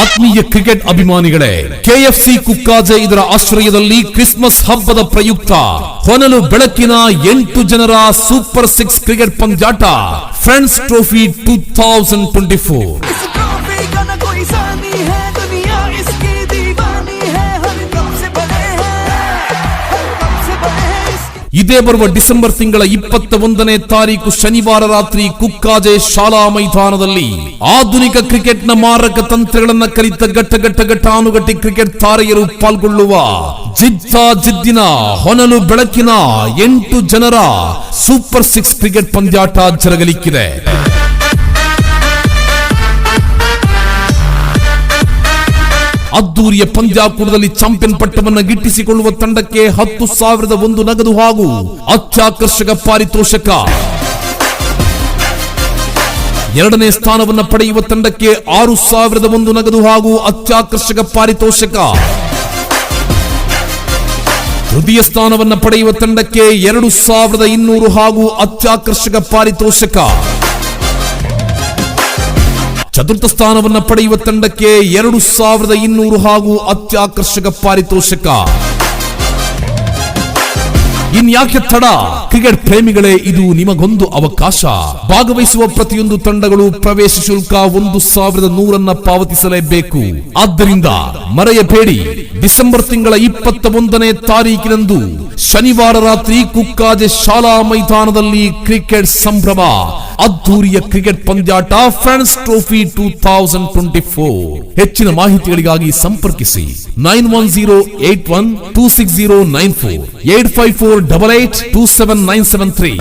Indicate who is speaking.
Speaker 1: ಆತ್ಮೀಯ cricket ಅಭಿಮಾನಿಗಳೇ KFC Kukkaje ಇದರ ಆಶ್ರಯದಲ್ಲಿ ಕ್ರಿಸ್ಮಸ್ ಹಬ್ಬದ ಪ್ರಯುಕ್ತ ಹೊನಲು ಬೆಳಕಿನ ಎಂಟು ಜನರ super six cricket ಪಂದ್ಯಾಟ, friends trophy two thousand twenty four. ಇದೇ ಬರುವ ಡಿಸೆಂಬರ್ ತಿಂಗಳ ಇಪ್ಪತ್ತ ಒಂದನೇ ತಾರೀಕು ಶನಿವಾರ ರಾತ್ರಿ ಕುಕ್ಕಾಜೆ ಶಾಲಾ ಮೈದಾನದಲ್ಲಿ ಆಧುನಿಕ ಕ್ರಿಕೆಟ್ನ ಮಾರಕ ತಂತ್ರಗಳನ್ನ ಕಲಿತ ಘಟ್ಟ ಘಟ್ಟ ಘಟ್ಟಾನುಘಟ್ಟಿ ಕ್ರಿಕೆಟ್ ತಾರೆಯರು ಪಾಲ್ಗೊಳ್ಳುವ ಜಿದ್ದ ಜಿದ್ದಿನ ಹೊನಲು ಬೆಳಕಿನ ಎಂಟು ಜನರ ಸೂಪರ್ ಸಿಕ್ಸ್ ಕ್ರಿಕೆಟ್ ಪಂದ್ಯಾಟ ಜರುಗಲಿಕ್ಕಿದೆ. ಅದ್ದೂರಿಯ ಪಂದ್ಯಾಕೂಟದಲ್ಲಿ ಚಾಂಪಿಯನ್ ಪಟ್ಟವನ್ನು ಗಿಟ್ಟಿಸಿಕೊಳ್ಳುವ ತಂಡಕ್ಕೆ ಹತ್ತು ಸಾವಿರದ ಒಂದು ನಗದು ಹಾಗೂ ಅತ್ಯಾಕರ್ಷಕ ಪಾರಿತೋಷಕ ಎರಡನೇ ಸ್ಥಾನವನ್ನು ಪಡೆಯುವ ತಂಡಕ್ಕೆ ಆರು ಸಾವಿರದ ಒಂದು ನಗದು ಹಾಗೂ ಅತ್ಯಾಕರ್ಷಕ ಪಾರಿತೋಷಕ ತೃತೀಯ ಸ್ಥಾನವನ್ನು ಪಡೆಯುವ ತಂಡಕ್ಕೆ ಎರಡು ಸಾವಿರದ ಇನ್ನೂರು ಹಾಗೂ ಅತ್ಯಾಕರ್ಷಕ ಪಾರಿತೋಷಕ ಚತುರ್ಥ ಸ್ಥಾನವನ್ನು ಪಡೆಯುವ ತಂಡಕ್ಕೆ ಎರಡು ಸಾವಿರದ ಇನ್ನೂರು ಹಾಗೂ ಅತ್ಯಾಕರ್ಷಕ ಪಾರಿತೋಷಕ. ಇನ್ಯಾಕೆ ತಡ? ಕ್ರಿಕೆಟ್ ಪ್ರೇಮಿಗಳೇ, ಇದು ನಿಮಗೊಂದು ಅವಕಾಶ. ಭಾಗವಹಿಸುವ ಪ್ರತಿಯೊಂದು ತಂಡಗಳು ಪ್ರವೇಶ ಶುಲ್ಕ ಒಂದು ಸಾವಿರದ ನೂರನ್ನ ಪಾವತಿಸಲೇಬೇಕು. ಆದ್ದರಿಂದ ಮರೆಯಬೇಡಿ. ಡಿಸೆಂಬರ್ ತಿಂಗಳ ಇಪ್ಪತ್ತ ಒಂದನೇ ತಾರೀಕಿನಂದು ಶನಿವಾರ ರಾತ್ರಿ ಕುಕ್ಕಾಜೆ ಶಾಲಾ ಮೈದಾನದಲ್ಲಿ ಕ್ರಿಕೆಟ್ ಸಂಭ್ರಮ ಅದ್ದೂರಿಯ cricket ಪಂದ್ಯಾಟ friends trophy two thousand twenty four ಹೆಚ್ಚಿನ ಮಾಹಿತಿಗಳಿಗಾಗಿ ಸಂಪರ್ಕಿಸಿ nine one zero eight one two six zero nine four, eight five four double eight two seven nine seven three.